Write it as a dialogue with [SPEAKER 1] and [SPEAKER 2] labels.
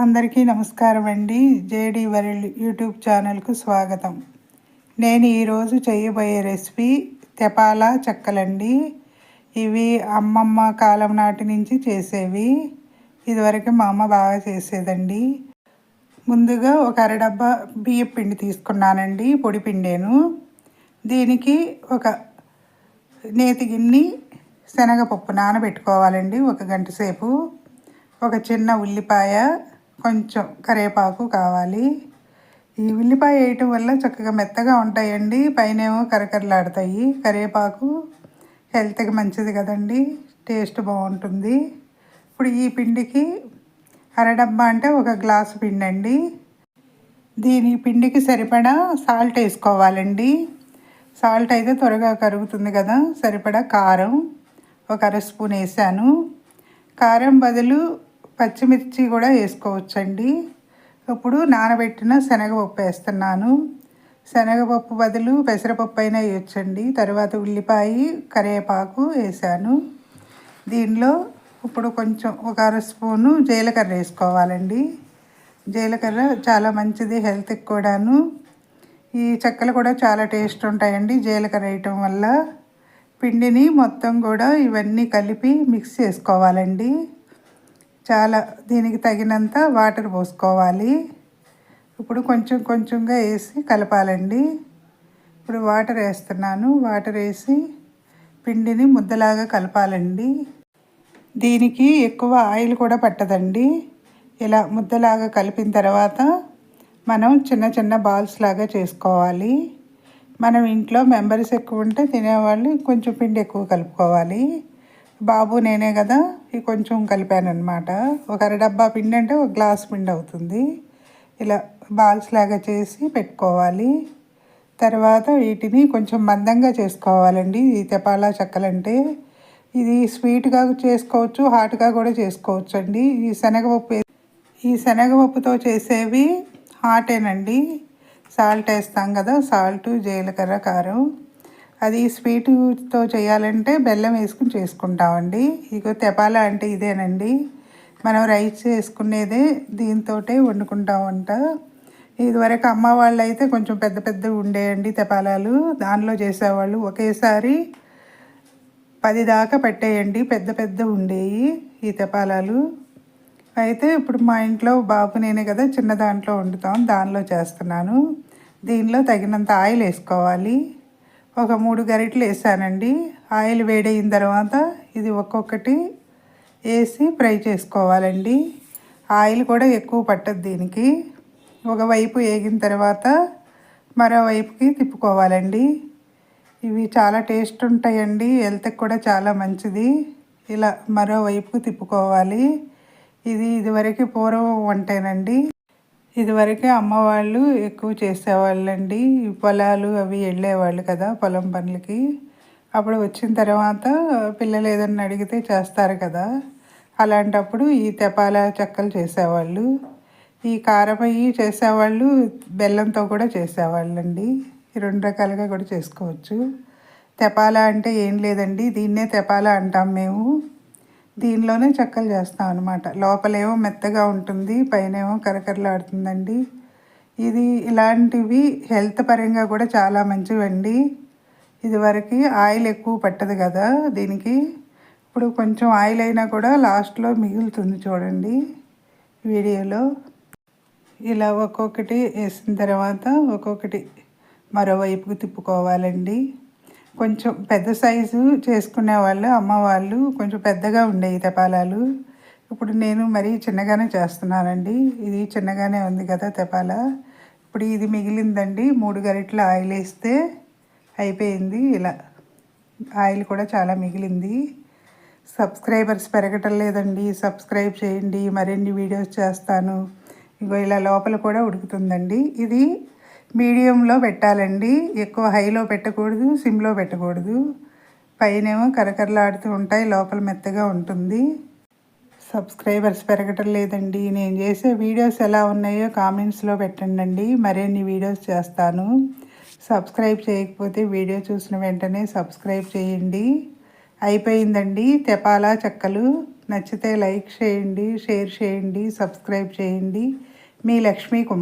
[SPEAKER 1] అందరికీ నమస్కారం అండి. జేడి వరల్డ్ యూట్యూబ్ ఛానల్కు స్వాగతం. నేను ఈరోజు చేయబోయే రెసిపీ తెపాలా చెక్కలండి. ఇవి అమ్మమ్మ కాలం నాటి నుంచి చేసేవి. ఇదివరకు మా అమ్మ బాగా చేసేదండి. ముందుగా ఒక అరడబ్బా బియ్యం పిండి తీసుకున్నానండి పొడి పిండేను. దీనికి ఒక నేతి గిన్ని శనగపప్పు నానబెట్టుకోవాలండి ఒక గంట సేపు. ఒక చిన్న ఉల్లిపాయ కొంచెం కరివేపాకు కావాలి. ఈ ఉల్లిపాయ వేయటం వల్ల చక్కగా మెత్తగా ఉంటాయండి. పైనేమో కరకరలాడతాయి. కరివేపాకు హెల్త్కి మంచిది కదండి. టేస్ట్ బాగుంటుంది. ఇప్పుడు ఈ పిండికి అరడబ్బా అంటే ఒక గ్లాసు పిండి అండి దీని పిండికి సరిపడా సాల్ట్ వేసుకోవాలండి. సాల్ట్ అయితే త్వరగా కరుగుతుంది కదా. సరిపడా కారం. ఒక అర స్పూన్ వేసాను. కారం బదులు పచ్చిమిర్చి కూడా వేసుకోవచ్చండి. ఇప్పుడు నానబెట్టిన శనగపప్పు వేస్తున్నాను. శనగపప్పు బదులు పెసరపప్పు అయినా వేయొచ్చండి. తర్వాత ఉల్లిపాయ కరివేపాకు వేసాను. దీనిలో ఇప్పుడు కొంచెం ఒక అర స్పూను జీలకర్ర వేసుకోవాలండి. జీలకర్ర చాలా మంచిది హెల్త్కి కూడాను. ఈ చెక్కలు కూడా చాలా టేస్ట్ ఉంటాయండి జీలకర్ర వేయటం వల్ల. పిండిని మొత్తం కూడా ఇవన్నీ కలిపి మిక్స్ చేసుకోవాలండి. చాలా దీనికి తగినంత వాటర్ పోసుకోవాలి. ఇప్పుడు కొంచెం కొంచెంగా వేసి కలపాలండి. ఇప్పుడు వాటర్ వేస్తున్నాను. వాటర్ వేసి పిండిని ముద్దలాగా కలపాలండి. దీనికి ఎక్కువ ఆయిల్ కూడా పట్టదండి. ఇలా ముద్దలాగా కలిపిన తర్వాత మనం చిన్న చిన్న బాల్స్ లాగా చేసుకోవాలి. మనం ఇంట్లో మెంబర్స్ ఎక్కువ ఉంటే తినేవాళ్ళు కొంచెం పిండి ఎక్కువ కలుపుకోవాలి. బాబు నేనే కదా ఇవి కొంచెం కలిపాను అనమాట ఒక అర డబ్బా పిండి అంటే ఒక గ్లాస్ పిండి అవుతుంది. ఇలా బాల్స్ లాగా చేసి పెట్టుకోవాలి. తర్వాత వీటిని కొంచెం మందంగా చేసుకోవాలండి. ఈ తెపాలా చెక్కలంటే ఇది స్వీట్గా చేసుకోవచ్చు హాట్గా కూడా చేసుకోవచ్చు అండి ఈ శనగపప్పు ఈ శనగపప్పుతో చేసేవి హాటేనండి. సాల్ట్ వేస్తాం కదా సాల్ట్ జీలకర్ర కారం. అది స్వీటుతో చేయాలంటే బెల్లం వేసుకుని చేసుకుంటామండి. ఇక తెపాల అంటే ఇదేనండి. మనం రైస్ చేసుకునేదే దీంతో వండుకుంటామంట. ఇదివరకు అమ్మ వాళ్ళు అయితే కొంచెం పెద్ద పెద్ద ఉండేయండి తపాలాలు. దానిలో చేసేవాళ్ళు ఒకేసారి పది దాకా పెట్టేయండి. పెద్ద పెద్ద ఉండేవి ఈ తపాలాలు. అయితే ఇప్పుడు మా ఇంట్లో బాబు నేనే కదా చిన్న దాంట్లో వండుతాం. దానిలో చేస్తున్నాను. దీనిలో తగినంత ఆయిల్ వేసుకోవాలి. ఒక మూడు గరిటలు వేసానండి. ఆయిల్ వేడైన తర్వాత ఇది ఒక్కొక్కటి వేసి ఫ్రై చేసుకోవాలండి. ఆయిల్ కూడా ఎక్కువ పట్టదు దీనికి. ఒకవైపు వేగిన తర్వాత మరోవైపుకి తిప్పుకోవాలండి. ఇవి చాలా టేస్ట్ ఉంటాయండి. హెల్త్కి కూడా చాలా మంచిది. ఇలా మరోవైపుకి తిప్పుకోవాలి. ఇది ఇదివరకు పూర్వం వంటేనండి. ఇదివరకే అమ్మవాళ్ళు ఎక్కువ చేసేవాళ్ళండి. పొలాలు అవి వెళ్ళేవాళ్ళు కదా పొలం పనులకి. అప్పుడు వచ్చిన తర్వాత పిల్లలు ఏదన్నా అడిగితే చేస్తారు కదా. అలాంటప్పుడు ఈ తెపాల చెక్కలు చేసేవాళ్ళు. ఈ కారమయ్యి చేసేవాళ్ళు బెల్లంతో కూడా చేసేవాళ్ళండి. రెండు రకాలుగా కూడా చేసుకోవచ్చు. తెపాల అంటే ఏం లేదండి. దీన్నే తెపాల అంటాం మేము. దీనిలోనే చెక్కలు చేస్తాం అనమాట లోపలేమో మెత్తగా ఉంటుంది పైనేమో కరకరలాడుతుందండి. ఇది ఇలాంటివి హెల్త్ పరంగా కూడా చాలా మంచివండి. ఇదివరకు ఆయిల్ ఎక్కువ పట్టదు కదా దీనికి. ఇప్పుడు కొంచెం ఆయిల్ అయినా కూడా లాస్ట్లో మిగులుతుంది చూడండి వీడియోలో. ఇలా ఒక్కొక్కటి వేసిన తర్వాత ఒక్కొక్కటి మరోవైపుకి తిప్పుకోవాలండి. కొంచెం పెద్ద సైజు చేసుకునే వాళ్ళు అమ్మ వాళ్ళు కొంచెం పెద్దగా ఉండేవి తపాలాలు. ఇప్పుడు నేను మరీ చిన్నగానే చేస్తున్నానండి. ఇది చిన్నగానే ఉంది కదా తెపాల. ఇప్పుడు ఇది మిగిలిందండి. మూడు గరిటల ఆయిల్ వేస్తే అయిపోయింది ఇలా. ఆయిల్ కూడా చాలా మిగిలింది. సబ్స్క్రైబర్స్ పెరగటం లేదండి. సబ్స్క్రైబ్ చేయండి. మరిన్ని వీడియోస్ చేస్తాను. ఇగో ఇలా లోపల కూడా ఉడుకుతుందండి. ఇది మీడియంలో పెట్టాలండి. ఎక్కువ హైలో పెట్టకూడదు సిమ్లో పెట్టకూడదు. పైనేమో కరకరలాడుతూ ఉంటాయి లోపల మెత్తగా ఉంటుంది. సబ్స్క్రైబర్స్ పెరగటం లేదండి. నేను చేసే వీడియోస్ ఎలా ఉన్నాయో కామెంట్స్లో పెట్టండి మరిన్ని వీడియోస్ చేస్తాను. సబ్స్క్రైబ్ చేయకపోతే వీడియో చూసిన వెంటనే సబ్స్క్రైబ్ చేయండి. అయిపోయిందండి. తెపాలా చెక్కలు. నచ్చితే లైక్ చేయండి షేర్ చేయండి సబ్స్క్రైబ్ చేయండి. మీ లక్ష్మీ కుమార్.